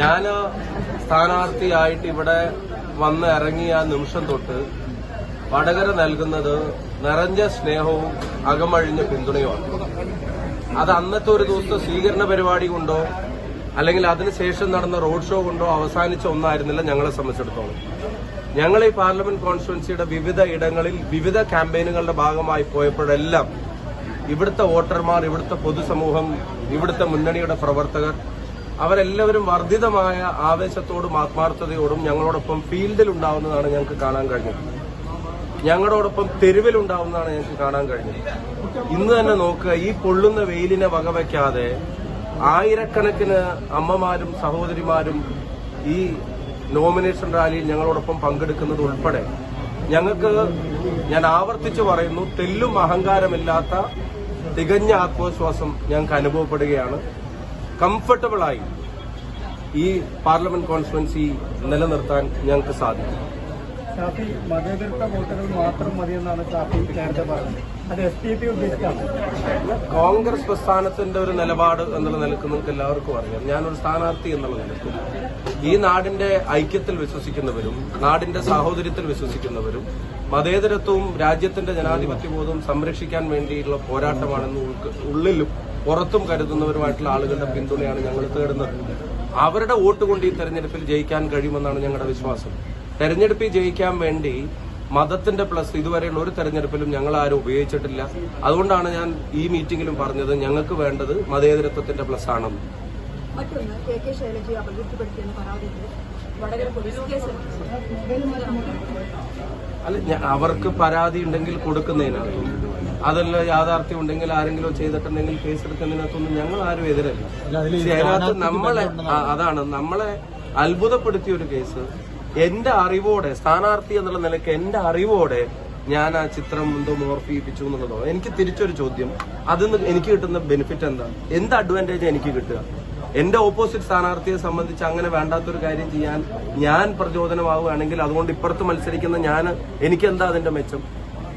ഞാൻ സ്ഥാനാർത്ഥിയായിട്ട് ഇവിടെ വന്ന് ഇറങ്ങിയ നിമിഷം തൊട്ട് വടകര നൽകുന്നത് നിറഞ്ഞ സ്നേഹവും അകമഴിഞ്ഞ പിന്തുണയുമാണ്. അത് അന്നത്തെ ഒരു ദിവസത്തെ സ്വീകരണ പരിപാടി കൊണ്ടോ അല്ലെങ്കിൽ അതിനുശേഷം നടന്ന റോഡ് ഷോ കൊണ്ടോ അവസാനിച്ച ഒന്നായിരുന്നില്ല ഞങ്ങളെ സംബന്ധിച്ചിടത്തോളം. ഞങ്ങൾ ഈ പാർലമെന്റ് കോൺസ്റ്റിറ്റ്യുവൻസിയുടെ വിവിധ ഇടങ്ങളിൽ വിവിധ ക്യാമ്പയിനുകളുടെ ഭാഗമായി പോയപ്പോഴെല്ലാം ഇവിടുത്തെ വോട്ടർമാർ ഇവിടുത്തെ പൊതുസമൂഹം ഇവിടുത്തെ മുന്നണിയുടെ പ്രവർത്തകർ അവരെല്ലാവരും വർദ്ധിതമായ ആവേശത്തോടും ആത്മാർത്ഥതയോടും ഞങ്ങളോടൊപ്പം ഫീൽഡിൽ ഉണ്ടാവുന്നതാണ് ഞങ്ങൾക്ക് കാണാൻ കഴിഞ്ഞത്. ഞങ്ങളോടൊപ്പം തെരുവിലുണ്ടാവുന്നതാണ് ഞങ്ങൾക്ക് കാണാൻ കഴിഞ്ഞത്. ഇന്ന് തന്നെ നോക്കുക ഈ പൊള്ളുന്ന വെയിലിനെ വകവയ്ക്കാതെ ആയിരക്കണക്കിന് അമ്മമാരും സഹോദരിമാരും ഈ നോമിനേഷൻ റാലിയിൽ ഞങ്ങളോടൊപ്പം പങ്കെടുക്കുന്നത് ഉൾപ്പെടെ ഞങ്ങൾക്ക് ഞാൻ ആവർത്തിച്ചു പറയുന്നു തെല്ലും അഹങ്കാരമില്ലാത്ത തികഞ്ഞ ആത്മവിശ്വാസം ഞങ്ങൾക്ക് അനുഭവപ്പെടുകയാണ്. കംഫർട്ടബിളായി ഈ പാർലമെന്റ് കോൺസ്റ്റുവൻസി നിലനിർത്താൻ ഞങ്ങൾക്ക് സാധിക്കും. ഷാഫി മതേതരത്വ വോട്ടുകൾ മാത്രം മതിയെന്നാണ് ഷാഫി നേരത്തെ പറഞ്ഞത്. അത് എസ് പി പി ഉദ്ദേശിച്ചാണ്. കോൺഗ്രസ് പ്രസ്ഥാനത്തിന്റെ ഒരു നിലപാട് എന്നുള്ള നിലയ്ക്ക് നിങ്ങൾക്ക് എല്ലാവർക്കും അറിയാം. ഞാനൊരു സ്ഥാനാർത്ഥി എന്നുള്ള നിലയ്ക്ക്. ഈ നാടിന്റെ ഐക്യത്തിൽ വിശ്വസിക്കുന്നവരും നാടിന്റെ സാഹോദര്യത്തിൽ വിശ്വസിക്കുന്നവരും മതേതരത്വവും രാജ്യത്തിന്റെ ജനാധിപത്യബോധവും സംരക്ഷിക്കാൻ വേണ്ടിയുള്ള പോരാട്ടമാണെന്ന് ഉള്ളിലും പുറത്തും കരുതുന്നവരുമായിട്ടുള്ള ആളുകളുടെ പിന്തുണയാണ് ഞങ്ങൾ തേടുന്നത്. അവരുടെ വോട്ട് കൊണ്ട് ഈ തെരഞ്ഞെടുപ്പിൽ ജയിക്കാൻ കഴിയുമെന്നാണ് ഞങ്ങളുടെ വിശ്വാസം. തെരഞ്ഞെടുപ്പിൽ ജയിക്കാൻ വേണ്ടി മതത്തിന്റെ പ്ലസ് ഇതുവരെയുള്ള ഒരു തെരഞ്ഞെടുപ്പിലും ഞങ്ങൾ ആരും ഉപയോഗിച്ചിട്ടില്ല. അതുകൊണ്ടാണ് ഞാൻ ഈ മീറ്റിംഗിലും പറഞ്ഞത് ഞങ്ങൾക്ക് വേണ്ടത് മതേതരത്വത്തിന്റെ പ്ലസ് ആണെന്ന്. മറ്റൊന്ന് കെ കെ ശൈലജയെ അപകീർത്തിപ്പെടുത്തിയെന്ന പരാതിയിൽ വടകര പോലീസ് കേസ് അല്ല അവർക്ക് പരാതി ഉണ്ടെങ്കിൽ കൊടുക്കുന്നതിനാണ് അതല്ല യാഥാർത്ഥ്യം ഉണ്ടെങ്കിൽ ആരെങ്കിലും ചെയ്തിട്ടുണ്ടെങ്കിൽ കേസെടുക്കുന്നതിനകത്തൊന്നും ഞങ്ങൾ ആരും എതിരല്ല. അതിനകത്ത് നമ്മളെ അതാണ് നമ്മളെ അത്ഭുതപ്പെടുത്തിയ ഒരു കേസ്. എന്റെ അറിവോടെ സ്ഥാനാർത്ഥി എന്നുള്ള നിലയ്ക്ക് എന്റെ അറിവോടെ ഞാൻ ആ ചിത്രം എന്തോ മോർഫിപ്പിച്ചു എന്നുള്ളതോ? എനിക്ക് തിരിച്ചൊരു ചോദ്യം. അതിന് എനിക്ക് കിട്ടുന്ന ബെനിഫിറ്റ് എന്താ? എന്ത് അഡ്വാന്റേജ് എനിക്ക് കിട്ടുക? എന്റെ ഓപ്പോസിറ്റ് സ്ഥാനാർത്ഥിയെ സംബന്ധിച്ച് അങ്ങനെ വേണ്ടാത്തൊരു കാര്യം ചെയ്യാൻ ഞാൻ പ്രചോദനമാവുകയാണെങ്കിൽ അതുകൊണ്ട് ഇപ്പുറത്ത് മത്സരിക്കുന്ന ഞാൻ എനിക്ക് എന്താ അതിന്റെ മെച്ചം?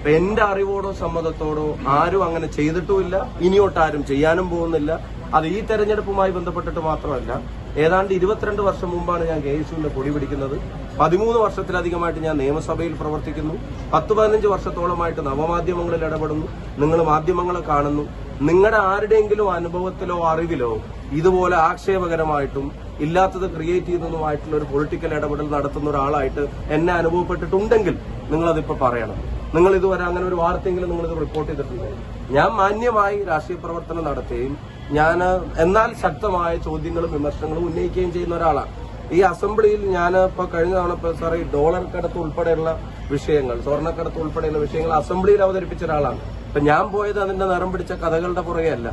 എന്റെ അറിവോടോ സമ്മതത്തോടോ ആരും അങ്ങനെ ചെയ്തിട്ടുമില്ല. ഇനിയോട്ട് ആരും ചെയ്യാനും പോകുന്നില്ല. അത് ഈ തെരഞ്ഞെടുപ്പുമായി ബന്ധപ്പെട്ടിട്ട് മാത്രമല്ല ഏതാണ്ട് ഇരുപത്തിരണ്ട് വർഷം മുമ്പാണ് ഞാൻ കെ എസ് യുവിന്റെ കൊടി പിടിക്കുന്നത്. പതിമൂന്ന് വർഷത്തിലധികമായിട്ട് ഞാൻ നിയമസഭയിൽ പ്രവർത്തിക്കുന്നു. പത്ത് പതിനഞ്ച് വർഷത്തോളമായിട്ട് നവമാധ്യമങ്ങളിൽ ഇടപെടുന്നു. നിങ്ങൾ മാധ്യമങ്ങളെ കാണുന്നു. നിങ്ങളുടെ ആരുടെയെങ്കിലും അനുഭവത്തിലോ അറിവിലോ ഇതുപോലെ ആക്ഷേപകരമായിട്ടും ഇല്ലാത്തത് ക്രിയേറ്റ് ചെയ്യുന്നതുമായിട്ടുള്ള ഒരു പൊളിറ്റിക്കൽ ഇടപെടൽ നടത്തുന്ന ഒരാളായിട്ട് എന്നെ അനുഭവപ്പെട്ടിട്ടുണ്ടെങ്കിൽ നിങ്ങളതിപ്പോ പറയണം. നിങ്ങൾ ഇതുവരെ അങ്ങനെ ഒരു വാർത്തയെങ്കിലും നിങ്ങൾ ഇത് റിപ്പോർട്ട് ചെയ്തിട്ടുണ്ടോ? ഞാൻ മാന്യമായി രാഷ്ട്രീയ പ്രവർത്തനം നടത്തുകയും ഞാൻ എന്നാൽ ശക്തമായ ചോദ്യങ്ങളും വിമർശനങ്ങളും ഉന്നയിക്കുകയും ചെയ്യുന്ന ഒരാളാണ്. ഈ അസംബ്ലിയിൽ ഞാൻ ഇപ്പൊ കഴിഞ്ഞ തവണ ഇപ്പോൾ ഡോളർ കടത്ത് ഉൾപ്പെടെയുള്ള വിഷയങ്ങൾ സ്വർണക്കടത്ത് ഉൾപ്പെടെയുള്ള വിഷയങ്ങൾ അസംബ്ലിയിൽ അവതരിപ്പിച്ച ഒരാളാണ്. ഇപ്പൊ ഞാൻ പോയത് അതിന്റെ നിറം പിടിച്ച കഥകളുടെ പുറകെയല്ല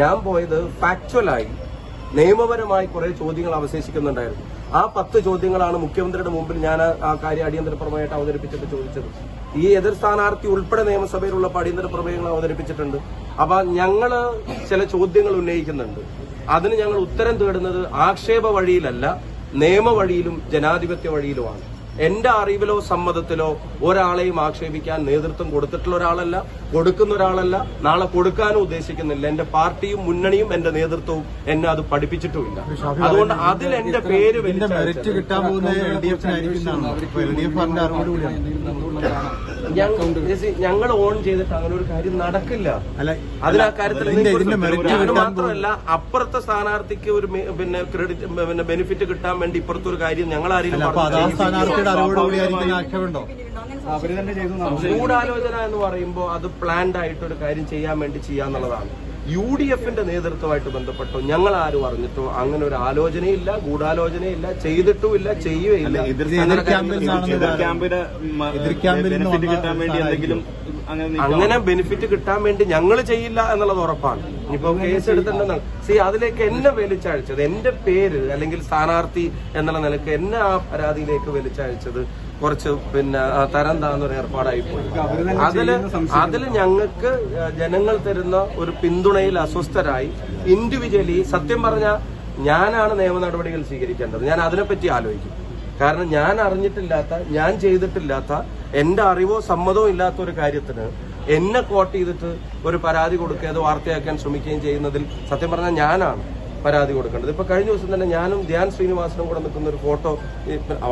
ഞാൻ പോയത് ഫാക്ച്വലായി നിയമപരമായി കുറേ ചോദ്യങ്ങൾ അവശേഷിക്കുന്നുണ്ടായിരുന്നു. ആ പത്ത് ചോദ്യങ്ങളാണ് മുഖ്യമന്ത്രിയുടെ മുമ്പിൽ ഞാൻ ആ കാര്യം അടിയന്തരപ്രമേയമായിട്ട് അവതരിപ്പിച്ചിട്ട് ചോദിച്ചത്. ഈ എതിർ സ്ഥാനാർത്ഥി ഉൾപ്പെടെ നിയമസഭയിലുള്ള അടിയന്തര പ്രമേയങ്ങൾ അവതരിപ്പിച്ചിട്ടുണ്ട്. അപ്പൊ ഞങ്ങൾ ചില ചോദ്യങ്ങൾ ഉന്നയിക്കുന്നുണ്ട്. അതിന് ഞങ്ങൾ ഉത്തരം തേടുന്നത് ആക്ഷേപ വഴിയിലല്ല നിയമ വഴിയിലും ജനാധിപത്യ വഴിയിലുമാണ്. എന്റെ അറിവിലോ സമ്മതത്തിലോ ഒരാളെയും ആക്ഷേപിക്കാൻ നേതൃത്വം കൊടുത്തിട്ടുള്ള ഒരാളല്ല കൊടുക്കുന്ന ഒരാളല്ല നാളെ കൊടുക്കാനും ഉദ്ദേശിക്കുന്നില്ല. എന്റെ പാർട്ടിയും മുന്നണിയും എന്റെ നേതൃത്വവും എന്നെ അത് പഠിപ്പിച്ചിട്ടുമില്ല. അതുകൊണ്ട് അതിൽ എന്റെ പേര് ഞങ്ങൾ ഓൺ ചെയ്തിട്ട് അങ്ങനെ ഒരു കാര്യം നടക്കില്ല. ആ കാര്യത്തിൽ മാത്രമല്ല അപ്പുറത്തെ സ്ഥാനാർത്ഥിക്ക് ഒരു പിന്നെ ക്രെഡിറ്റ് പിന്നെ ബെനിഫിറ്റ് കിട്ടാൻ വേണ്ടി ഇപ്പുറത്തെ ഒരു കാര്യം ഞങ്ങൾ ആരെങ്കിലും ആ അറിവോടുകൂടിയായിരിക്കുന്ന ആക്ഷേപമുണ്ടോ അവർ തന്നെ ചെയ്തു ഗൂഢാലോചന എന്ന് പറയുമ്പോൾ അത് പ്ലാൻഡ് ആയിട്ട് ഒരു കാര്യം ചെയ്യാൻ വേണ്ടി ചെയ്യാന്നുള്ളതാണ് യു ഡി എഫിന്റെ നേതൃത്വമായിട്ട് ബന്ധപ്പെട്ടോ ഞങ്ങൾ ആരും അറിഞ്ഞിട്ടോ അങ്ങനെ ഒരു ആലോചനയില്ല ഗൂഢാലോചനയില്ല ചെയ്തിട്ടുമില്ല ചെയ്യുകയില്ല. എതിർ. ക്യാമ്പിന് കിട്ടാൻ വേണ്ടി എന്തെങ്കിലും അങ്ങനെ ബെനിഫിറ്റ് കിട്ടാൻ വേണ്ടി ഞങ്ങൾ ചെയ്യില്ല എന്നുള്ളത് ഉറപ്പാണ്. ഇനിയിപ്പോ കേസ് എടുത്തിട്ടുണ്ടെന്നാണ് സി അതിലേക്ക് എന്നെ വലിച്ചഴിച്ചത് എന്റെ പേര് അല്ലെങ്കിൽ സ്ഥാനാർത്ഥി എന്നുള്ള നിലയ്ക്ക് എന്നെ ആ പരാതിയിലേക്ക് വലിച്ചഴിച്ചത് കുറച്ച് പിന്നെ തരം താന്നൊരു ഏർപ്പാടായി പോയി. അതിൽ അതിൽ ഞങ്ങൾക്ക് ജനങ്ങൾ തരുന്ന ഒരു പിന്തുണയിൽ അസ്വസ്ഥരായി ഇൻഡിവിജ്വലി സത്യം പറഞ്ഞ ഞാനാണ് നിയമ നടപടികൾ സ്വീകരിക്കേണ്ടത്. ഞാൻ അതിനെപ്പറ്റി ആലോചിക്കും. കാരണം ഞാൻ അറിഞ്ഞിട്ടില്ലാത്ത ഞാൻ ചെയ്തിട്ടില്ലാത്ത എന്റെ അറിവോ സമ്മതമോ ഇല്ലാത്ത ഒരു കാര്യത്തിന് എന്നെ കോട്ട് ചെയ്തിട്ട് ഒരു പരാതി കൊടുക്കുകയോ വാർത്തയാക്കാൻ ശ്രമിക്കുകയും ചെയ്യുന്നതിൽ സത്യം പറഞ്ഞാൽ ഞാനാണ് പരാതി കൊടുക്കേണ്ടത്. ഇപ്പൊ കഴിഞ്ഞ ദിവസം തന്നെ ഞാനും ധ്യാൻ ശ്രീനിവാസനും കൂടെ നിൽക്കുന്ന ഒരു ഫോട്ടോ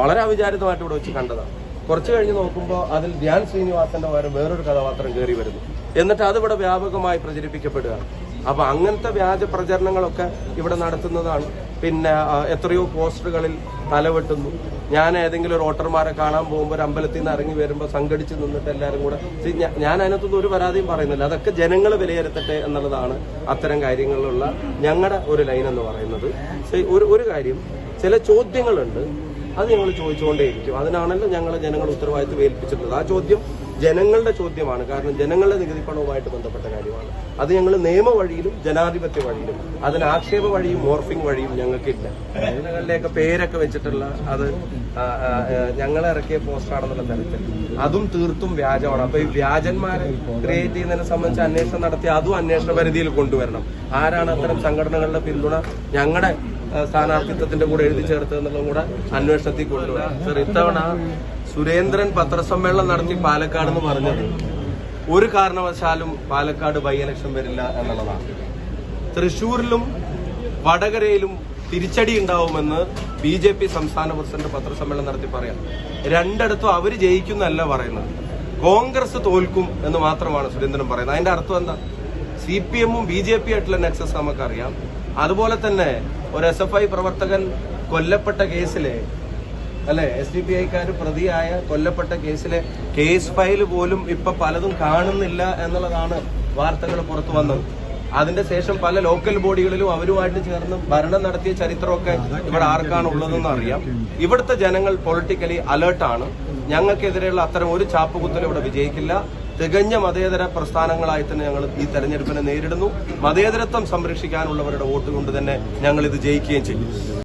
വളരെ അവിചാരിതമായിട്ട് ഇവിടെ വെച്ച് കണ്ടതാണ്. കുറച്ച് കഴിഞ്ഞ് നോക്കുമ്പോൾ അതിൽ ധ്യാൻ ശ്രീനിവാസന്റെ പകരം വേറൊരു കഥാപാത്രം കയറി വരുന്നു. എന്നിട്ട് അത് ഇവിടെ വ്യാപകമായി പ്രചരിപ്പിക്കപ്പെടുകയാണ്. അപ്പൊ അങ്ങനത്തെ വ്യാജ പ്രചരണങ്ങളൊക്കെ ഇവിടെ നടത്തുന്നതാണ്. പിന്നെ എത്രയോ പോസ്റ്ററുകളിൽ തലവെട്ടുന്നു. ഞാൻ ഏതെങ്കിലും ഒരു വോട്ടർമാരെ കാണാൻ പോകുമ്പോൾ ഒരു അമ്പലത്തിൽ നിന്ന് ഇറങ്ങി വരുമ്പോൾ സംഘടിച്ച് നിന്നിട്ട് എല്ലാവരും കൂടെ ഞാൻ അതിനകത്തൊന്നും ഒരു പരാതിയും പറയുന്നില്ല. അതൊക്കെ ജനങ്ങൾ വിലയിരുത്തട്ടെ എന്നുള്ളതാണ് അത്തരം കാര്യങ്ങളിലുള്ള ഞങ്ങളുടെ ഒരു ലൈൻ എന്ന് പറയുന്നത്. ഒരു ഒരു കാര്യം ചില ചോദ്യങ്ങളുണ്ട്. അത് ഞങ്ങൾ ചോദിച്ചുകൊണ്ടേയിരിക്കും. അതിനാണല്ലോ ഞങ്ങൾ ജനങ്ങൾ ഉത്തരവാദിത്വം ഏൽപ്പിച്ചിട്ടുള്ളത്. ആ ചോദ്യം ജനങ്ങളുടെ ചോദ്യമാണ്. കാരണം ജനങ്ങളുടെ നികുതി പണവുമായിട്ട് ബന്ധപ്പെട്ട കാര്യമാണ്. അത് ഞങ്ങൾ നിയമ വഴിയിലും ജനാധിപത്യ വഴിയിലും അതിന് ആക്ഷേപ വഴിയും മോർഫിംഗ് വഴിയും ഞങ്ങൾക്കില്ല. ജനങ്ങളുടെയൊക്കെ പേരൊക്കെ വെച്ചിട്ടുള്ള അത് ഞങ്ങൾ ഇറക്കിയ പോസ്റ്റാണെന്നുള്ള തരത്തിൽ. അതും തീർത്തും വ്യാജമാണ്. അപ്പൊ ഈ വ്യാജന്മാരെ ക്രിയേറ്റ് ചെയ്യുന്നതിനെ സംബന്ധിച്ച് അന്വേഷണം നടത്തി അതും അന്വേഷണ പരിധിയിൽ കൊണ്ടുവരണം. ആരാണ് അത്തരം സംഘടനകളുടെ പിന്തുണ ഞങ്ങളുടെ സ്ഥാനാർത്ഥിത്വത്തിന്റെ കൂടെ എഴുതി ചേർത്തതെന്നുള്ളതും കൂടെ അന്വേഷണത്തിൽ കൊണ്ടുവരാം സർ ഇത്തവണ സുരേന്ദ്രൻ പത്രസമ്മേളനം നടത്തി പാലക്കാട് എന്ന് പറഞ്ഞത് ഒരു കാരണവശാലും പാലക്കാട് ബൈ ഇലക്ഷൻ വരില്ല എന്നുള്ളതാണ്. തൃശൂരിലും വടകരയിലും തിരിച്ചടി ഉണ്ടാവുമെന്ന് ബി ജെ പി സംസ്ഥാന പ്രസിഡന്റ് പത്രസമ്മേളനം നടത്തി പറയാം. രണ്ടിടത്തും അവർ ജയിക്കുന്നല്ല പറയുന്നത്. കോൺഗ്രസ് തോൽക്കും എന്ന് മാത്രമാണ് സുരേന്ദ്രൻ പറയുന്നത്. അതിന്റെ അർത്ഥം എന്താ? സി പി എമ്മും ബി ജെ പി ആയിട്ടുള്ള നെക്സസ് നമുക്കറിയാം. അതുപോലെ തന്നെ ഒരു എസ് എഫ് ഐ പ്രവർത്തകൻ കൊല്ലപ്പെട്ട കേസിലെ അല്ലെ എസ് ഡി പി ഐക്കാർ പ്രതിയായ കൊല്ലപ്പെട്ട കേസിലെ കേസ് ഫയൽ പോലും ഇപ്പൊ പലതും കാണുന്നില്ല എന്നുള്ളതാണ് വാർത്തകൾ പുറത്തു വന്നത്. അതിന്റെ ശേഷം പല ലോക്കൽ ബോഡികളിലും അവരുമായിട്ട് ചേർന്ന് ഭരണം നടത്തിയ ചരിത്രമൊക്കെ ഇവിടെ ആർക്കാണ് ഉള്ളതെന്ന് അറിയാം. ഇവിടുത്തെ ജനങ്ങൾ പൊളിറ്റിക്കലി അലേർട്ടാണ് ഞങ്ങൾക്കെതിരെയുള്ള അത്തരം ഒരു ചാപ്പുകുത്തലും ഇവിടെ വിജയിക്കില്ല. തികഞ്ഞ മതേതര പ്രസ്ഥാനങ്ങളായി തന്നെ ഞങ്ങൾ ഈ തെരഞ്ഞെടുപ്പിനെ നേരിടുന്നു. മതേതരത്വം സംരക്ഷിക്കാനുള്ളവരുടെ വോട്ട് കൊണ്ട് തന്നെ ഞങ്ങൾ ഇത് ജയിക്കുകയും ചെയ്യും.